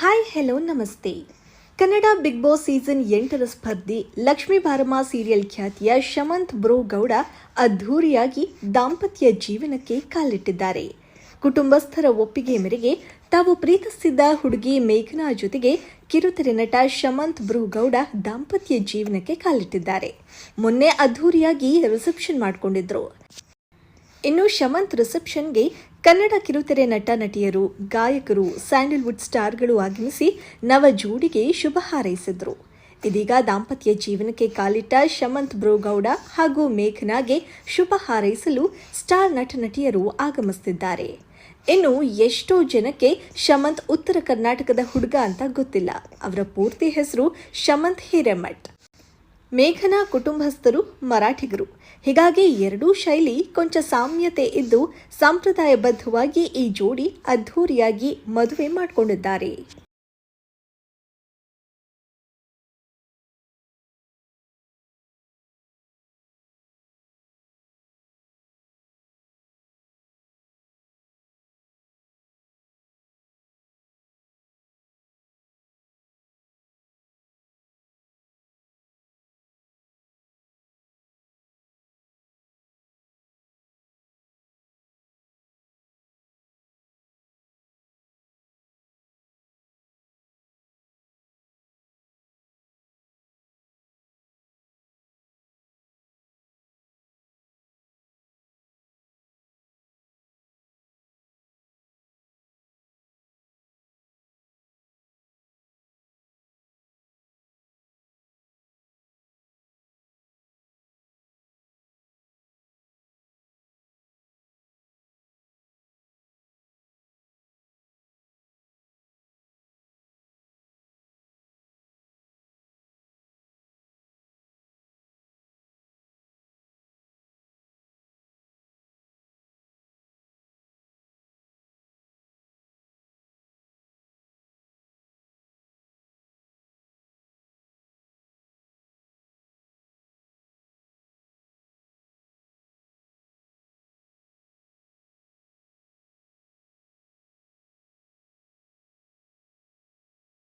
Hi hello ನಮಸ್ತೆ Kannada big boss season ಎಂಟರ ಸ್ಪರ್ಧಿ ಲಕ್ಷ್ಮೀ ಬಾರಮ್ಮ ಸೀರಿಯಲ್ ಖ್ಯಾತಿಯ ಶಮಂತ್ ಬ್ರೋ ಗೌಡ ಅದ್ಧೂರಿಯಾಗಿ ದಾಂಪತ್ಯ ಜೀವನಕ್ಕೆ ಕಾಲಿಟ್ಟಿದ್ದಾರೆ. ಕುಟುಂಬಸ್ಥರ ಒಪ್ಪಿಗೆ ಮೇರೆಗೆ ತಾವು ಪ್ರೀತಿಸಿದ್ದ ಹುಡುಗಿ ಮೇಘನಾ ಜೊತೆಗೆ ಕಿರುತೆರೆ ನಟ ಶಮಂತ್ ಬ್ರೂಗೌಡ ದಾಂಪತ್ಯ ಜೀವನಕ್ಕೆ ಕಾಲಿಟ್ಟಿದ್ದಾರೆ. ಮೊನ್ನೆ ಅದ್ಧೂರಿಯಾಗಿ ರಿಸೆಪ್ಷನ್ ಮಾಡಿಕೊಂಡಿದ್ರು. ಇನ್ನು ಶಮಂತ್ ರಿಸೆಪ್ಷನ್ಗೆ ಕನ್ನಡ ಕಿರುತೆರೆ ನಟ ನಟಿಯರು, ಗಾಯಕರು, ಸ್ಯಾಂಡಲ್ವುಡ್ ಸ್ಟಾರ್ಗಳು ಆಗಮಿಸಿ ನವ ಜೋಡಿಗೆ ಶುಭ ಹಾರೈಸಿದ್ರು. ಇದೀಗ ದಾಂಪತ್ಯ ಜೀವನಕ್ಕೆ ಕಾಲಿಟ್ಟ ಶಮಂತ್ ಬ್ರೋಗೌಡ ಹಾಗೂ ಮೇಘನಾಗೆ ಶುಭ ಹಾರೈಸಲು ಸ್ಟಾರ್ ನಟ ನಟಿಯರು ಆಗಮಿಸುತ್ತಿದ್ದಾರೆ ಇನ್ನು ಎಷ್ಟೋ ಜನಕ್ಕೆ ಶಮಂತ್ ಉತ್ತರ ಕರ್ನಾಟಕದ ಹುಡುಗ ಅಂತ ಗೊತ್ತಿಲ್ಲ. ಅವರ ಪೂರ್ತಿ ಹೆಸರು ಶಮಂತ್ ಹಿರೇಮಠ್. ಮೇಘನಾ ಕುಟುಂಬಸ್ಥರು, ಮರಾಠಿಗರು. ಹೀಗಾಗಿ ಎರಡೂ ಶೈಲಿ ಕೊಂಚ ಸಾಮ್ಯತೆ ಇದ್ದು, ಸಂಪ್ರದಾಯಬದ್ಧವಾಗಿ ಈ ಜೋಡಿ ಅದ್ಧೂರಿಯಾಗಿ ಮದುವೆ ಮಾಡಿಕೊಂಡಿದ್ದಾರೆ.